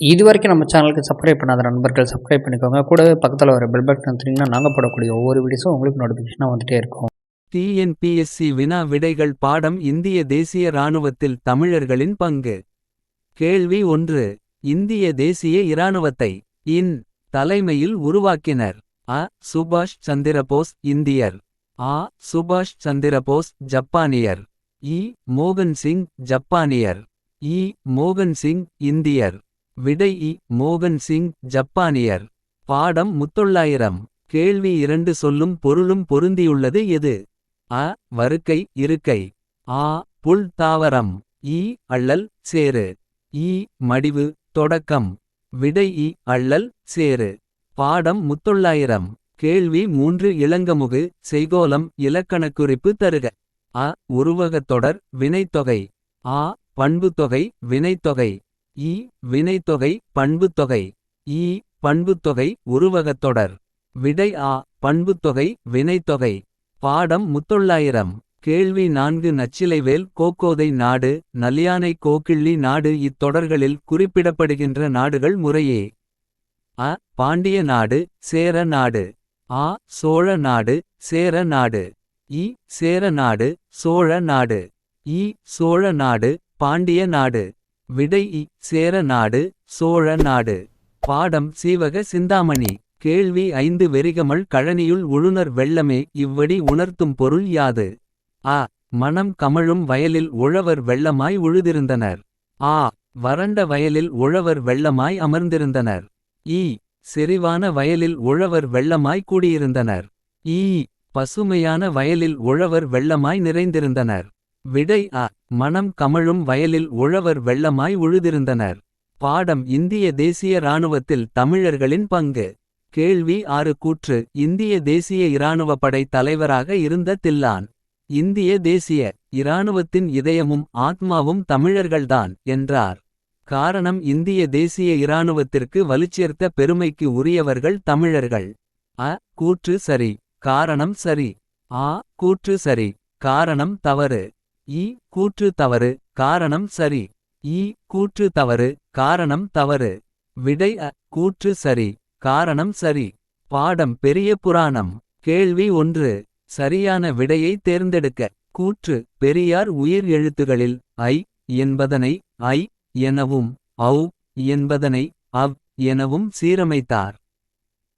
இது வரைக்கும் நம்ம சேனலுக்கு சப்ஸ்கிரைப் பண்ணாத நண்பர்கள் சப்ஸ்கிரைப் பண்ணிக்கோங்க. கூடவே பக்கத்தில் வர பெல் பட்டன் வந்தீங்கன்னா நாங்கள் போடக்கூடிய ஒவ்வொரு வீடியோஸும் உங்களுக்கு நோட்டிஃபிகேஷனாக வந்துட்டே இருக்கும். டிஎன்பிஎஸ்சி வினா விடைகள் பாடம் இந்திய தேசிய இராணுவத்தில் தமிழர்களின் பங்கு. கேள்வி ஒன்று இந்திய தேசிய இராணுவத்தை இன் தலைமையில் உருவாக்கினர் அ. சுபாஷ் சந்திரபோஸ் இந்தியர் ஆ. சுபாஷ் சந்திரபோஸ் ஜப்பானியர் இ. மோகன் சிங் ஜப்பானியர் இ. மோகன் சிங் இந்தியர். விடை இ. மோகன் சிங் ஜப்பானியர். பாடம் முத்தொள்ளாயிரம். கேள்வி இரண்டு சொல்லும் பொருளும் பொருந்தியுள்ளது எது? அ. வருக்கை இருக்கை. ஆ. புல் தாவரம். ஈ அள்ளல் சேரு ஈ மடிவு தொடக்கம். விடை இ. அள்ளல் சேரு பாடம் முத்தொள்ளாயிரம். கேள்வி மூன்று இளங்கமுகு செய்கோலம் இலக்கணக்குறிப்பு தருக. அ. உருவகத் தொடர் வினைத்தொகை. ஆ. பண்புத்தொகை வினைத்தொகை. இ வினைத்தொகை பண்புத்தொகை இ பண்புத்தொகை உருவகத் தொடர் விடை ஆ பண்புத்தொகை வினைத்தொகை. பாடம் முத்தொள்ளாயிரம். கேள்வி நான்கு நச்சிலைவேல் கோக்கோதை நாடு நலியானை கோக்கிள்ளி நாடு இத்தொடர்களில் குறிப்பிடப்படுகின்ற நாடுகள் முறையே. அ பாண்டிய நாடு சேர நாடு. ஆ சோழ நாடு சேர நாடு. இ சேர நாடு சோழ நாடு. இ சோழ நாடு பாண்டிய நாடு. விடை இ சேர நாடு சோழ நாடு. பாடம் சீவக சிந்தாமணி. கேள்வி ஐந்து வெறிகமள் கழனியுள் உழுனர் வெள்ளமே இவ்வடி உணர்த்தும் பொருள் யாது? ஆ மனம் கமழும் வயலில் உழவர் வெள்ளமாய் உழுதிருந்தனர். ஆ வறண்ட வயலில் உழவர் வெள்ளமாய் அமர்ந்திருந்தனர். ஈ செறிவான வயலில் உழவர் வெள்ளமாய் கூடியிருந்தனர். ஈ பசுமையான வயலில் உழவர் வெள்ளமாய் நிறைந்திருந்தனர். விடை அ மனம் கமழும் வயலில் உழவர் வெள்ளமாய் உழுதிருந்தனர். பாடம் இந்திய தேசிய இராணுவத்தில் தமிழர்களின் பங்கு. கேள்வி ஆறு கூற்று. இந்திய தேசிய இராணுவ படை தலைவராக இருந்த தில்லான். இந்திய தேசிய இராணுவத்தின் இதயமும் ஆத்மாவும் தமிழர்கள்தான் என்றார். காரணம் இந்திய தேசிய இராணுவத்திற்கு வலுச்சேர்த்த பெருமைக்கு உரியவர்கள் தமிழர்கள். அ. கூற்று சரி. காரணம் சரி. ஆ. கூற்று சரி. காரணம் தவறு. ஈ கூற்று தவறு காரணம் சரி. ஈ கூற்று தவறு காரணம் தவறு. விடை அ கூற்று சரி காரணம் சரி. பாடம் பெரிய புராணம். கேள்வி ஒன்று சரியான விடையை தேர்ந்தெடுக்க. கூற்று பெரியார் உயிர் எழுத்துகளில் ஐ என்பதனை ஐ எனவும் அவ் என்பதனை அவ் எனவும் சீரமைத்தார்.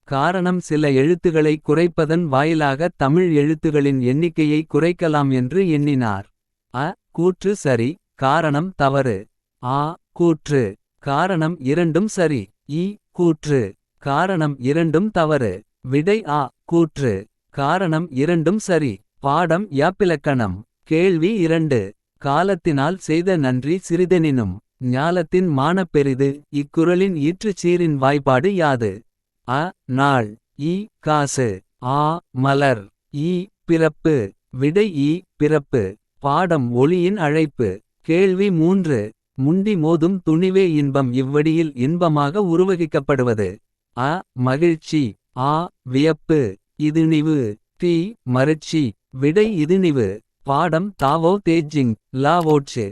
காரணம் சில எழுத்துகளை குறைப்பதன் வாயிலாக தமிழ் எழுத்துகளின் எண்ணிக்கையை குறைக்கலாம் என்று எண்ணினார். அ கூற்று சரி காரணம் தவறு. ஆ கூற்று காரணம் இரண்டும் சரி. இ கூற்று காரணம் இரண்டும் தவறு. விடை ஆ கூற்று காரணம் இரண்டும் சரி. பாடம் யாப்பிலக்கணம் கேள்வி இரண்டு. காலத்தினால் செய்த நன்றி சிறிதெனினும் ஞாலத்தின் மானப்பெரிது. இக்குரலின் ஈற்றுச் சீரின் வாய்ப்பாடு யாது? அ நாள். ஈ காசு. ஆ மலர். ஈ பிறப்பு. விடை ஈ பிறப்பு. பாடம் ஒளியின் அழைப்பு. கேள்வி மூன்று. முண்டி மோதும் துணிவே இன்பம் இவ்வடியில் இன்பமாக உருவகிக்கப்படுவது. அ. மகிழ்ச்சி. ஆ. வியப்பு. இதுநிவு. தி மறுச்சி. விடை இதுநிவு. பாடம் தாவோ தேஜிங். லாவோட்சு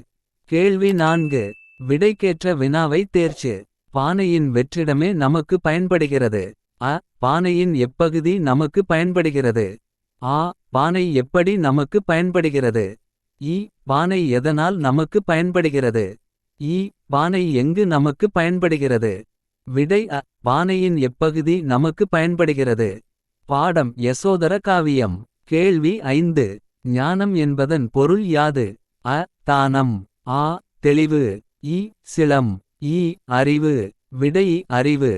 கேள்வி நான்கு. விடைக்கேற்ற வினாவை தேர்ச்சு. பானையின் வெற்றிடமே நமக்கு பயன்படுகிறது. அ. பானையின் எப்பகுதி நமக்கு பயன்படுகிறது. ஆ. பானை எப்படி நமக்கு பயன்படுகிறது. ஈ பானை எதனால் நமக்கு பயன்படுகிறது? ஈ பானை எங்கு நமக்கு பயன்படுகிறது? விடை அ பானையின் எப்பகுதி நமக்கு பயன்படுகிறது? பாடம் யசோதர காவியம். கேள்வி ஐந்து. ஞானம் என்பதன் பொருள் யாது? அ தானம். ஆ தெளிவு. ஈ சிலம். ஈ அறிவு. விடை அறிவு.